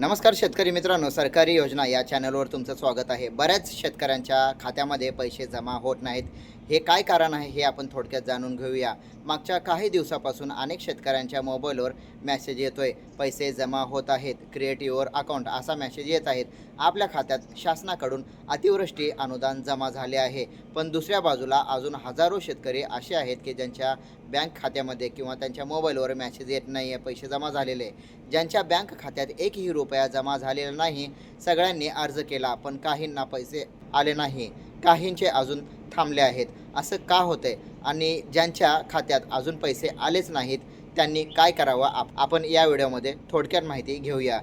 नमस्कार शेतकरी मित्रांनो सरकारी योजना या चॅनलवर तुमचं स्वागत आहे. बऱ्याच शेतकऱ्यांच्या खात्यामध्ये पैसे जमा होत नाहीत. हे काय कारण आहे हे आपण थोडक्यात जाणून घेऊया. मागच्या काही दिवसापासून अनेक शेतकऱ्यांच्या मोबाईलवर मेसेज येतोय. पैसे जमा होत आहेत. क्रिएट युअर अकाउंट असा मेसेज येत आहेत. आपल्या खात्यात शासनाकडून अतिवृष्टी अनुदान जमा झाले आहे. पण दुसऱ्या बाजूला अजून हजारो शेतकरी असे आहेत की ज्यांच्या बँक खात्यामध्ये किंवा त्यांच्या मोबाईलवर मेसेज येत नाही आहे पैसे जमा झालेले ज्यांच्या बँक खात्यात एकही रुपया जमा झालेला नाही सगळ्यांनी अर्ज केला पण काहींना पैसे आले नाही. काहींचे अजून थांबले आहेत. असं का होतंय? आणि ज्यांच्या खात्यात अजून पैसे आलेच नाहीत त्यांनी काय करावं? आप आपण या व्हिडिओमध्ये थोडक्यात माहिती घेऊया.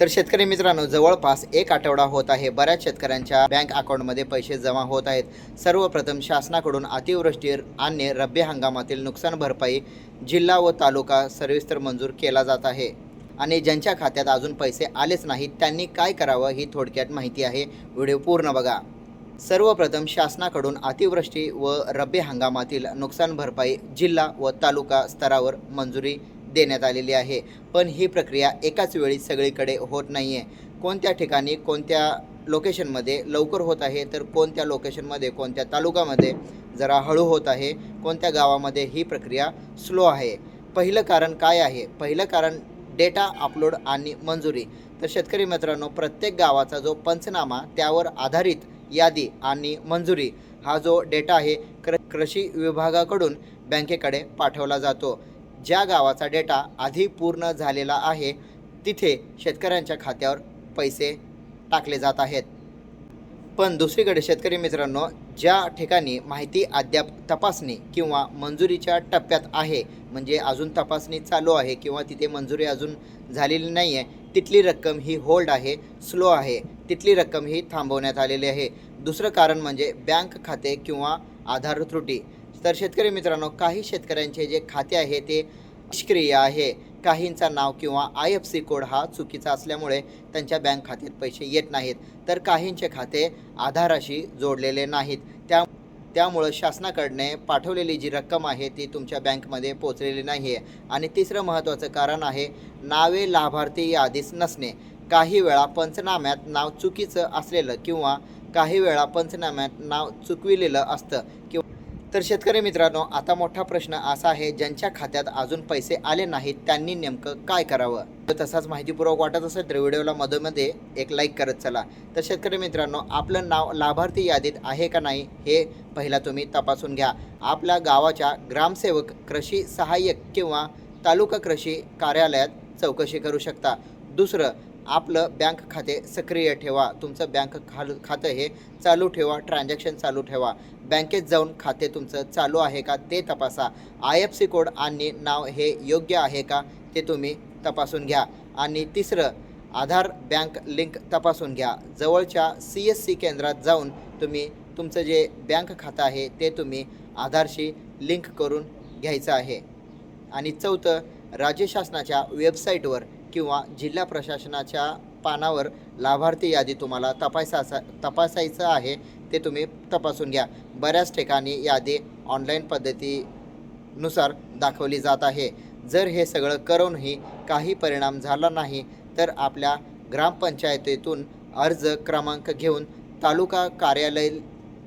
तर शेतकरी मित्रांनो जवळपास एक आठवडा होत आहे. बऱ्याच शेतकऱ्यांच्या बँक अकाउंटमध्ये पैसे जमा होत आहेत. सर्वप्रथम शासनाकडून अतिवृष्टी आणि रब्बी हंगामातील नुकसान भरपाई जिल्हा व तालुका सविस्तर मंजूर केला जात आहे. आणि ज्यांच्या खात्यात अजून पैसे आलेच नाहीत त्यांनी काय करावं ही थोडक्यात माहिती आहे. व्हिडिओ पूर्ण बघा. सर्वप्रथम शासनाकडून अतिवृष्टी व रब्बी हंगामातील नुकसान भरपाई जिल्हा व तालुका स्तरावर मंजुरी देण्यात आलेली आहे. पण ही प्रक्रिया एकाच वेळी सगळीकडे होत नाही आहे कोणत्या ठिकाणी कोणत्या लोकेशनमध्ये लवकर होत आहे तर कोणत्या लोकेशनमध्ये कोणत्या तालुक्यामध्ये जरा हळू होत आहे कोणत्या गावामध्ये ही प्रक्रिया स्लो आहे. पहिलं कारण काय आहे? पहिलं कारण डेटा अपलोड आणि मंजुरी. तर शेतकरी मित्रांनो प्रत्येक गावाचा जो पंचनामा त्यावर आधारित यादी आणि मंजुरी हा जो डेटा आहे क्र कृषी विभागाकडून बँकेकडे पाठवला जातो. ज्या गावाचा डेटा आधी पूर्ण झालेला आहे तिथे शेतकऱ्यांच्या खात्यावर पैसे टाकले जात आहेत. पण दुसरीकडे शेतकरी मित्रांनो ज्या ठिकाणी माहिती अद्याप तपासणी किंवा मंजुरीच्या टप्प्यात आहे म्हणजे अजून तपासणी चालू आहे किंवा तिथे मंजुरी अजून झालेली नाही आहे तिथली रक्कम ही होल्ड आहे स्लो आहे. तिथली रक्कम ही थांबवण्यात आलेली आहे. दुसरं कारण म्हणजे बँक खाते किंवा आधार त्रुटी. तर शेतकरी मित्रांनो काही शेतकऱ्यांचे जे खाते आहे ते निष्क्रिय आहे. काहींचा नाव किंवा आय एफ सी कोड हा चुकीचा असल्यामुळे त्यांच्या बँक खात्यात पैसे येत नाहीत. तर काहींचे खाते आधाराशी जोडलेले नाहीत. त्या त्यामुळं शासनाकडने पाठवलेली जी रक्कम आहे ती तुमच्या बँकमध्ये पोचलेली नाही आहे आणि तिसरं महत्त्वाचं कारण आहे नावे लाभार्थी यादीस नसणे. काही वेळा पंचनाम्यात नाव चुकीचं असलेलं किंवा काही वेळा पंचनाम्यात नाव चुकविलेलं असतं किंवा तर शेतकरी मित्रांनो आता मोठा प्रश्न असा आहे ज्यांच्या खात्यात अजून पैसे आले नाहीत त्यांनी नेमकं काय करावं? तर तसाच माहितीपूर्वक वाटत असेल तर व्हिडिओला मधोमध्ये एक लाईक करत चला. तर शेतकरी मित्रांनो आपलं नाव लाभार्थी यादीत आहे का नाही हे पहिला तुम्ही तपासून घ्या. आपल्या गावाच्या ग्रामसेवक कृषी सहाय्यक किंवा तालुका कृषी कार्यालयात चौकशी करू शकता. दुसरं आपलं बँक खाते सक्रिय ठेवा. तुमचं बँक खाल खातं हे चालू ठेवा. ट्रान्झॅक्शन चालू ठेवा. बँकेत जाऊन खाते तुमचं चालू आहे का ते तपासा. आय एफ सी कोड आणि नाव हे योग्य आहे का ते तुम्ही तपासून घ्या. आणि तिसरं आधार बँक लिंक तपासून घ्या. जवळच्या सी एस सी केंद्रात जाऊन तुम्ही तुमचं जे बँक खातं आहे ते तुम्ही आधारशी लिंक करून घ्यायचं आहे. आणि चौथं राज्य शासनाच्या वेबसाईटवर किंवा जिल्हा प्रशासनाच्या पानावर लाभार्थी यादी तुम्हाला तपासायचा तपासायचं आहे ते तुम्ही तपासून घ्या. बऱ्याच ठिकाणी यादी ऑनलाईन पद्धतीनुसार दाखवली जात आहे. जर हे सगळं करूनही काही परिणाम झाला नाही तर आपल्या ग्रामपंचायतीतून अर्ज क्रमांक घेऊन तालुका कार्यालय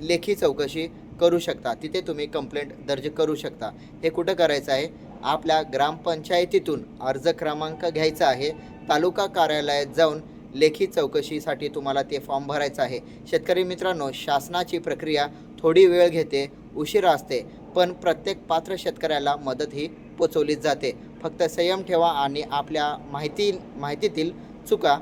लेखी चौकशी करू शकता. तिथे तुम्ही कंप्लेंट दर्ज करू शकता. हे कुठं करायचं आहे? आपल्या ग्रामपंचायतीतून अर्ज क्रमांक घ्यायचा आहे. तालुका कार्यालयात जाऊन लेखी चौकशीसाठी तुम्हाला ते फॉर्म भरायचं आहे. शेतकरी मित्रांनो शासनाची प्रक्रिया थोडी वेळ घेते उशिरा असते पण प्रत्येक पात्र शेतकऱ्याला मदत ही पोचवलीच जाते. फक्त संयम ठेवा आणि आपल्या माहिती माहितीतील चुका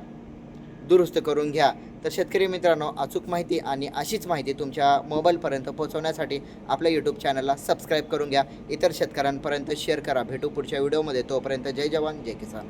दुरुस्त करून घ्या. तर शेतकरी मित्रांनो अचूक माहिती आणि अशीच माहिती तुमच्या मोबाईलपर्यंत पोहोचवण्यासाठी आपल्या यूट्यूब चॅनलला सबस्क्राईब करून घ्या. इतर शेतकऱ्यांपर्यंत शेअर करा. भेटू पुढच्या व्हिडिओमध्ये तोपर्यंत जय जवान जय किसान.